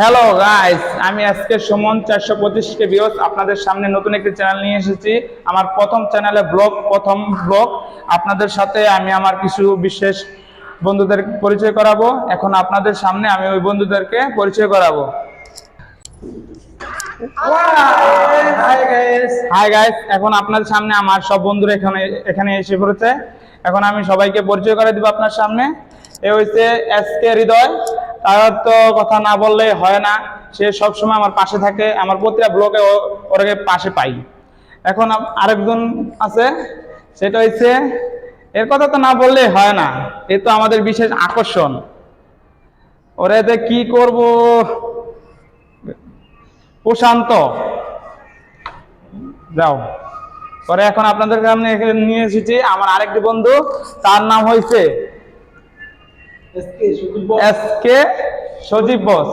Hello guys আমি আজকে সুমন চারশো পঁচিশ কে ভিউস আপনাদের সামনে নতুন একটি চ্যানেল নিয়ে এসেছি। আমার প্রথম চ্যানেলে ব্লগ প্রথম ব্লগ আপনাদের সাথে আমি আমার কিছু বিশেষ বন্ধুদের পরিচয় করাবো। এখন আপনাদের সামনে আমি ওই বন্ধুদেরকে পরিচয় করাবো। হাই গাইস এখন আপনাদের সামনে আমার সব বন্ধুরা এখানে এখানে এসে পড়েছে। এখন আমি সবাইকে পরিচয় করে দিব আপনার সামনে। এ হচ্ছে এস কে হৃদয়। তার তো কথা না বললে হয় না। সে সব সময় আমার পাশে থাকে। আমার প্রতিটা ব্লকে ওরাকে পাশে পাই। এখন আরেকজন আছে, সেটা হচ্ছে এর কথা তো না বললে হয় না। এ তো আমাদের বিশেষ আকর্ষণ। ওরা এতে কি করব? প্রশান্ত। যাও। পরে এখন আপনাদের সামনে নিয়ে এসেছি আমার আরেকটি বন্ধু। তার নাম হয়েছে এস কে সজীব বস।